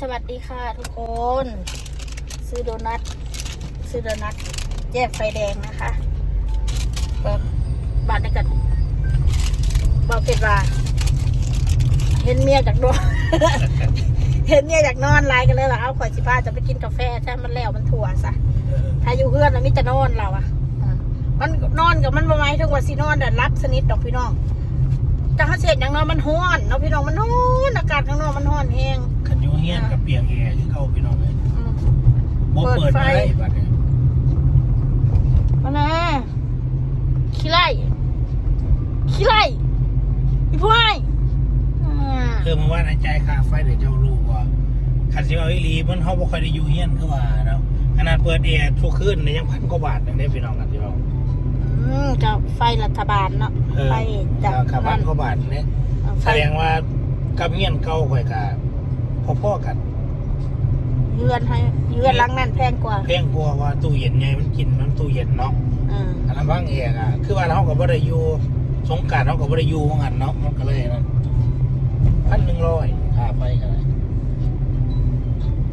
สวัสดีค่ะทุกคน ซื้อโดนัท ซื้อโดนัท แยกไฟแดงนะคะแบบบาทในกันบอกเป็ดว่าเห็นเมียจากนอนเห็นเมียจากนอนไลน์กันเลยว่าเอาข่อยสิพาจะไปกินกาแฟใช่มันแล้วมันถั่วซะถ้าอยู่เพื่อนนะมิจะนอนเราอะอะมันนอนกับมันประมาณถึงว่าสินอนเดินรับสนิทดอกพี่น้องจังเสียอย่างนอนมันห้อนเนาะพี่น้องมันห้อนอากาศข้างนอกมันห้อนแห้ง ขันอยูเฮียนกับเปียงแอร์ที่เข้าพี่น้องเลยอืมบ่เปิเปิดดไฟไฟบัดเนี่ยมานะขี้ไล่ขี้ไล่อีพวกไอ้อ่าเออมาว่าในใจค่าไฟเดี๋ยวเจ้ารู้ว่าขันสิเอาอีหลีมันเขาบ่ค่อยได้อยู่เฮียนคือว่าเนาะขนาดเปิดแอร์ทุกคืนเนี่ยยังพันกว่าบาทนึงได้พี่น้องกันพี่น้องอืมจะไฟรัฐบาลเนาะเออไฟจากค่าพันกว่าบาทเนี่ยไฟแสดงว่ากับเฮียนเก่าข่อยกะ พ่อๆกันเยือนให้เยือนหลังนั่นแพงกว่าเพียงกลัวว่าตู้เย็นไงมันกินมันตู้เย็นเนาะอืมอันนั้นบางแอร์อะคือว่าเราก็บ่ได้อยู่สงกรารเราก็บ่ได้อยู่ว่างั้นเนาะมันก็เลยนั่นพันหนึ่งร้อยค่าไฟกันเลย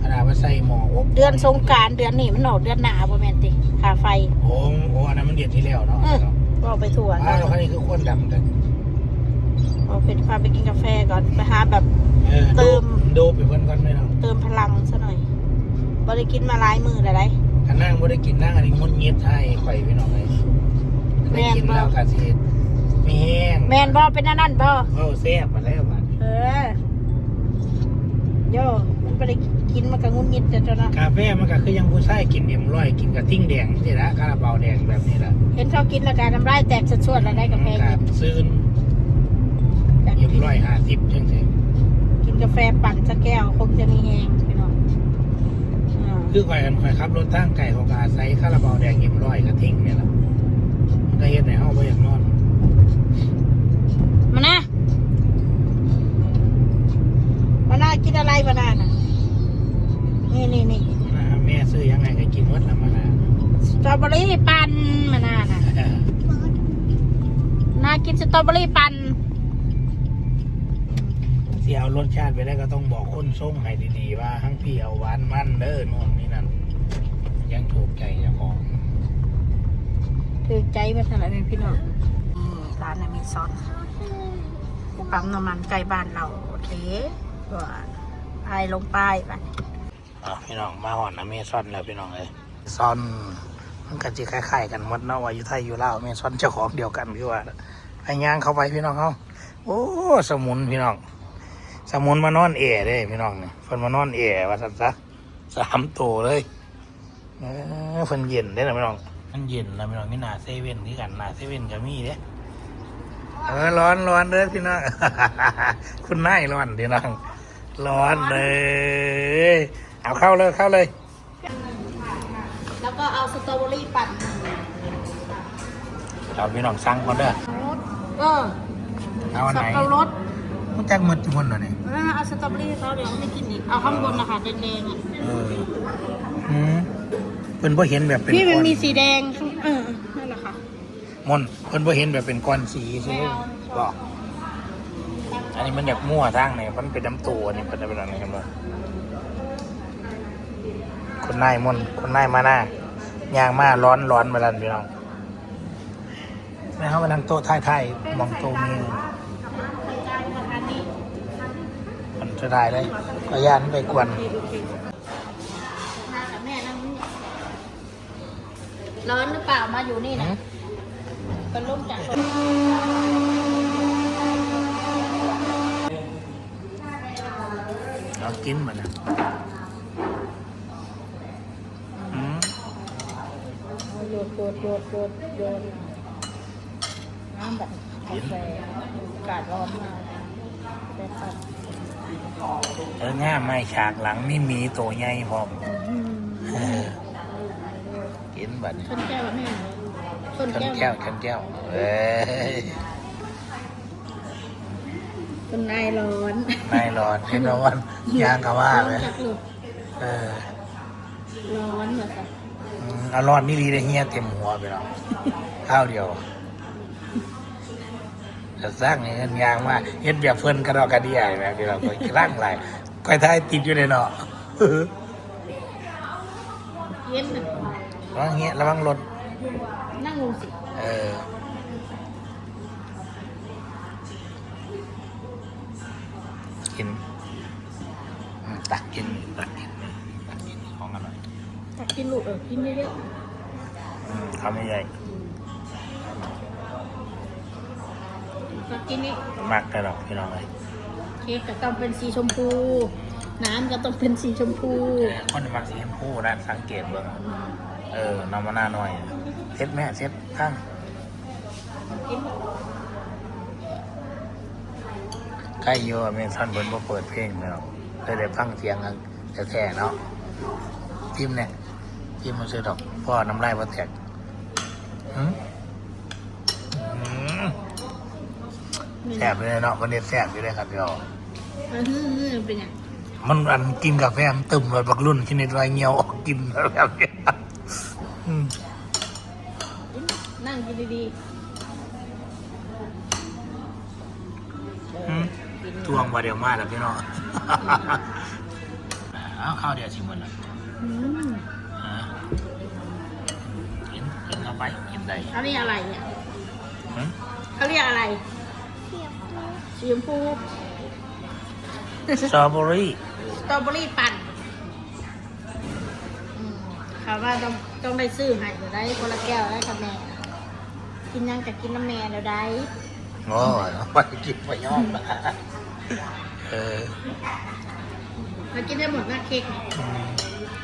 ขนาดว่าใส่หม้ออบเดือนสงกรารเดือนนี้มันออกเดือนหนาบ่แม่นติค่าไฟ โอ้โหอันนั้นมันเดือนที่แล้วเนาะเออ ก็ไปถั่วอ้าเนาะวคันนี้คือคนดำกันเอาเป็นพาไปกินกาแฟก่อนไปหาแบบ เออเติมดูไปเพิ่นก่อนไหมเนาะเติมพลังซะหน่อยบ่ได้กินมาหลายมือหลายคันนั่งบ่ได้กินนั่งอันนี้งดเงียบให้ข่อยพี่น้องเลยได้กินแม่นบ่แล้วก็สิมีแห้งๆแม่นบ่เป็นอันนั่นบ่เออแซ่บมาแล้วบัดเออโยมันบ่ได้กินมันก็งุนงิดแต่เจ้านะกาแฟมันก็คือยังผู้ชายกินเอ็มร้อยกินกระทิ่งแดงนี่ละคาราบาวแดงแบบนี้ละเห็นเขากินแล้วก็น้ำลายแตกสวดๆแล้วได้กาแฟคกิรับนซื้ออยากเอ็มกินร้อยห้าสิบจังซี่ กินกาแฟปั่นสักแก้วคงจะมีแฮงพี่น้องอ่าคือข่อยกันข่อยขับรถทางไก่ของกอาศัยคาราบาวแดงเอ็มร้อยกระทิ่งเนี่ยละมันก็เฮ็ดในห้องบ่อยากนอน มานะมานากินอะไรมานาน่ะนี่นี่นี่นะแม่ซื้อยังไงก็กินหมดละมานะสตรอเบอรี่ปั่นมานาน่ะนากินสตรอเบอรี่ปั่น สิเอารสชาติไปได้ก็ต้องบอกคนส่งให้ดีๆว่าทั้งพี่เอาหวานมันเด้อนู่นนี่นั่นยังถูกใจเจ้าของถือใจมาเท่าไหร่พี่น้องนี่ร้านอเมซอนปั๊มน้ำมันใกล้บ้านเรา โอเคก็ไปลงป้ายไปอะพี่น้องมาหอนอเมซอนแล้วพี่น้องเลยซอนมันก็จะคล้ายๆกันหมดเนาะว่าอยู่ไทยอยู่ลาวอเมซอนเจ้าของเดียวกันพี่ว่าไอ้ย่างเข้าไปพี่น้องเขาโอ้ สมุนพี่น้อง สมุนมานอนเอเด้พี่น้องเนี่ยเพิ่นมานอนเอว่าสันซะสามตัวเลยเออเพิ่นเย็นได้นะพี่น้องมันเย็นนะพี่น้องนี่หนาเซเว่นนี่กันหนาเซเว่นก็มีเด้เออร้อนร้อนเลยพี่น้อง คุณนายร้อนพี่น้องร้อนเลย เอาเข้าเลยเข้าเลย แล้วก็เอาสตรอเบอรี่ปั่นเอาพี่น้องสั่งก่อนเด้อเออเอาอันสัไหบนปะรด มันจักหมดจุนเหรอเนี่ยอ่าเอาสตรอเบอรี่ให้เขาเดี๋ยวเขาไม่กินอีก เอาข้างบนนะคะแดงๆอะ เอออืมเพิ่นบ่เห็นแบบเป็นพี่มันก้อนมีสีแดงข้างเออนั่นแหละค่ะมนเพิ่นบ่เห็นแบบเป็นก้อนสีใช่ไหมไม่เอา บอกอันนี้มันแบบมั่วทางเนี่ยมันเป็นน้ำตัวนี่เป็นอะไรนี่ครับคนนายมนคนนายมาหน้ายางมาร้อนร้อนมาลันพี่น้องแม่เขามานั่งโต๊ะท้ายๆมองโต๊ะมีมัน จะได้เลยก็ย่านไปกวน มากับแม่นั่งนี่ร้อนหรือเปล่ามาอยู่นี่นะเป็นลมจากคนเรากินมันนะอืมโยนโยนโยนโยนโยนน้ำแบบกาแฟอากาศร้อนมากแต่ปัด เออง่ามไม่ฉากหลังนี่มีตัวใหญ่พร้อมอืมเออกินบัดนี้ชนแก้วแม่ชนชนแก้วแก้วชนแก้วเอ้ยคนนายร้อนนายร้อนให้ร้อนยางกะว่าเลยจากหลุดเออร้อนเหรอคะอืมเอาร้อนนี่ดีเลยเฮียเต็มหัวไปแล้วข้าวเดียวจะ สร้างเงินยางมาเฮ็ดแบบเพิ่นกระดอกกระเดียแบบที่เราก็ร่างไหลก้อยท้ายติดอยู่เลยเนาะเย็นน่ะระวังเงี้ยระวังรถนั่งลงสิเออกินอืมตักกินตักกินตักกินของอร่อยตักกินลูกเออกินเยอะอืมคำใหญ่ กกินนี่ๆมากแต่หรอกพี่น้องเลยเค้กก็ต้องเป็นสีชมพู น้ำก็ต้องเป็นสีชมพูคนที่มักสีชมพูนะสังเกตเบิ่งเออน้ำมันหน้าหน่อยเซ็ตแม่เซ็ตข้างกินใกล้โยเมซันเพิ่นบ่เปิดเพลงเลยหรอกเลยได้ฟังเสียงกันแท้ๆเนาะพิมพ์เนี่ยพิมพ์มันซื้อดอกพ่อน้ำลายบ่แตกหืมหืม แซ่บเลยเนาะวันนี้แซ่บอยู่เลยครับพี่น้องเออฮือๆเป็นยังมันอันกินกาแฟมันตึมแบบบักรุ่นชนิดไรเงียวออกกินแบบเนี้ยอืมนั่งกินดีอืมทวงมาเดียวมาแล้วพี่น้องเอาข้าวเดียวสิมันละๆอืมอ่ากินกินเข้าไปกินได้เขาเรียกอะไรเนี่ยหืมเขาเรียกอะไร สีชมพูสตรอเบอรี่สตรอเบอรี่ปั่นอืมเขาว่าต้องต้องได้ซื้อให้เดี๋ยวได้คนละแก้วได้กับแม่ กินยังกับกินน้ำแม่เดี๋ยวได้โอ้ยไปกินไปย่อมนะเออมากินได้หมดนะเค้กเนี่ยอืม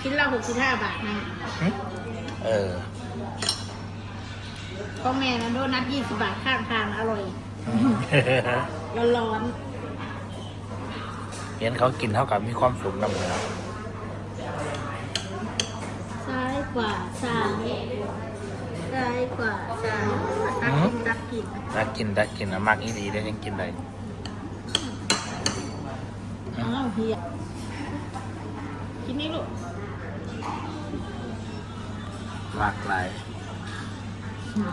ชิ้นละหกสิบห้าบาทนะหึเออของแม่นะโดนัทยี่สิบบาทข้างทางอร่อย ร้อนเห็นเขากินเท่ากับมีความสุขนำเลยนะๆซ้ายกว่าซ้ายซ้ายกว่าซ้ายตักกินตักกินถ้ากินถ้ากินนะมากอีดีได้ยังกินได้อ้าวเฮียกินนี่ลูกหลากหลาย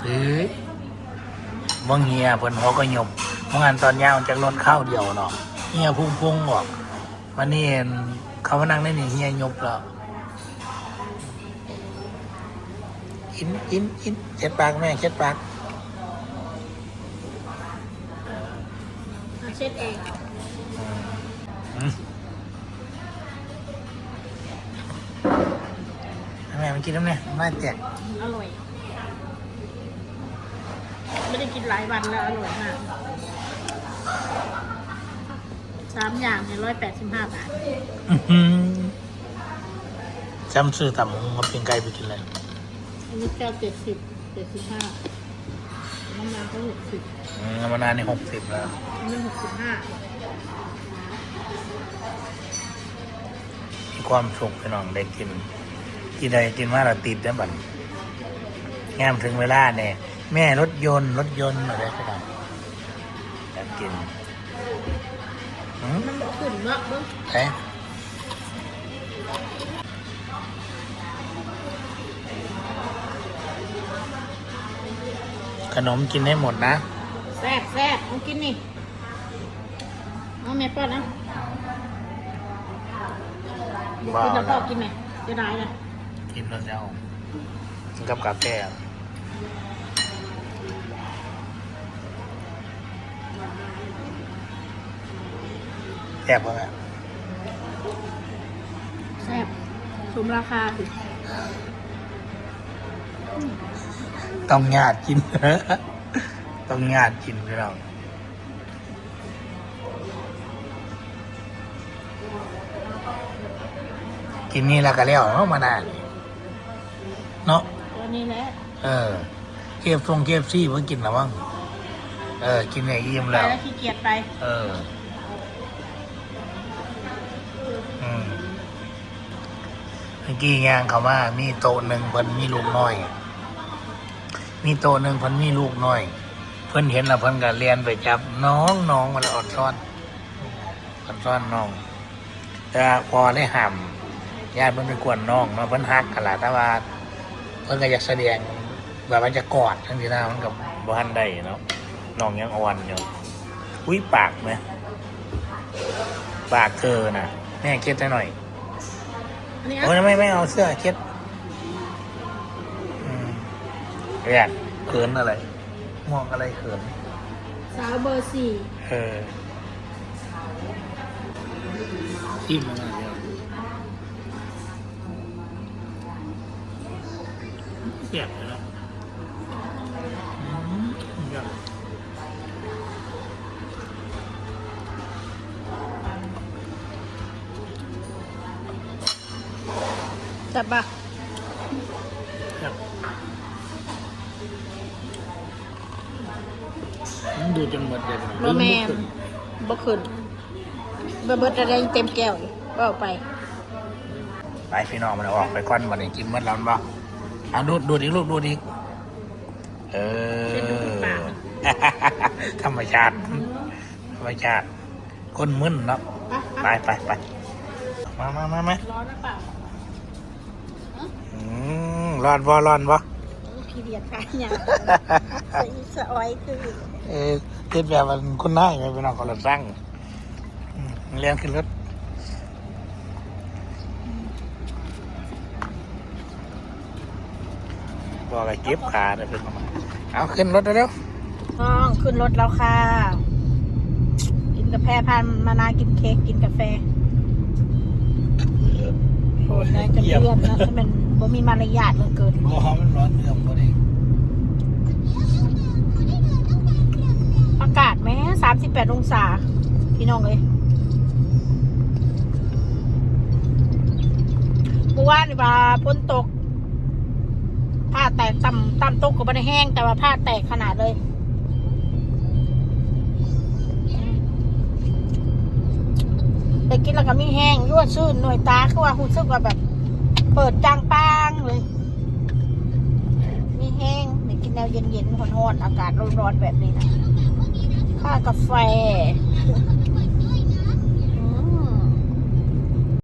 เฮ้ย บางเฮียเพิ่นเขาก็หยบเมื่อวานตอนยาวจากรถข้าวเดียวเนาะเฮียพุ่งพุ่งๆออกวันนี้เห็นเขามานั่งได้นี่เฮียหยบแล้วกินกินกินเช็ดปากแม่เช็ดปากเอาเช็ดเองอืมแม่มันกินน้ำเนี่ยไม่แตกอร่อย ไม่ได้กินหลายวันแล้วอร่อยมากสามอย่างเนี่ยร้อยแปดสิบห้าบาทอื้อหือจำซื้อตำหงมาเป็นไก่ไปกินเลยอันนี้แก้วเจ็ดสิบเจ็ดสิบห้าน้ำมันก็หกสิบอืมมานานในหกสิบแล้วอันนี้หกสิบห้ามีความสุขพี่น้องได้กินกินได้กินมาเราติดแล้วบัดงามถึงเวลาเนี่ย แม่รถยนต์ รถยนต์อะไรพี่น้องอยากกินอืมมันบอกขึ้นเนาะเบิ้งเอ๊ะขนมกินให้หมดนะ แซ่บแซ่บเอากินนี่เอาแม่ป้อนนะบ้ากินแล้วพ่แล้อวกินไหมจะได้เลยกินแล้วจะเอากินกับกาแฟ แซ่บป่ะแม่แซ่บสมราคาสิต้องญาติกิน ต้องญาติกินพี่น้องกินนี่แล้วก็แล้วเนาะมานานเนาะตัวนี้แหละเออเก็บทรงเก็บซี่เพิ่งกินแล้วมั้งเออ กินไอ้อิ่มไปแล้วแล้วขี้เกียจไป เอออื มื่อกี้งานเขาว่ามีโต๊ะหนึ่งเพิ่นมีลูกน้อย มีโต๊ะหนึ่งเพิ่นมีลูกน้อย เพิ่นเห็นแล้วเพิ่นก็เรียนไปจับน้องน้องมันอดซ้อนอดซ้อนน้อง แต่พอได้ห้ามญาติเพิ่นไปกวนน้องเนาเพิ่นฮักกันละแต่ว่าเพิ่นก็อยากแสดงแบบว่าจะกอดทั้งทีหน้ามันกับบ้านได้เนาะน้องยังอ่อนอยู่อุ้ยปากไหมปากเธอน่ะแม่เคล็ดให้หน่อย อันนี้โอ้ยไม่ไม่เอาเสื้อเคล็ดอืมเรียกเขินอะไร มองอะไรเขิน สาวเบอร์สี่เออจิ้มมาเดียวเสียบ จับปะครับมันดูจนหมดเลยโรแมนบ่ขึ้นบ่เบิดอะไรเต็มแก้วอีกบ่เอาไป ไปพี่น้องมันเอาออกไปก้อนวันนี้กินหมดแล้วบ่เอาดูดดูดอีกลูกดูดอีกเออธรรมชาติธรรมชาติคนมึนเนาะไปไปไปไปมามามามาร้อนหรือเปล่าอื มร้อนบ่ร้อนบ่พี่เดียดกายอย่างใส่สะอ้อยคือเออเทียบแบบมันคุณนายไปพี่น้องคนละสั่งอืมเลี้ยงขึ้นรถบอกอะไรเก็บขาเลยเป็นประมาณเอาขึ้นรถเร็วน้องขึ้นรถแล้วค่ะ กินกาแฟพานมานากินเค้กกินกาแฟ ๆ โหดนะ จะเลื่อนนะถ้ามันบ่มีมารยาทเหลือเกินบ่ฮอมันร้อนเนื่อมบ่ได้อากาศแม้สามสิบแปดองศา พี่น้องเลยเมื่อวานนี่ว่าฝนตก ผ้าแตกต่ำต่ำตกก็ไม่ได้แห้ง แต่ว่าผ้าแตกขนาดเลยแต่กินแล้วก็มีแห้งยั่วชื่นหน่วยตาคือว่าหูซึกว่าแบบ เปิดจางปางเลย มีแห้งเดี๋ยวกินแนวเย็นๆร้อนๆอากาศร้อนๆแบบนี้นะค่ากาแฟ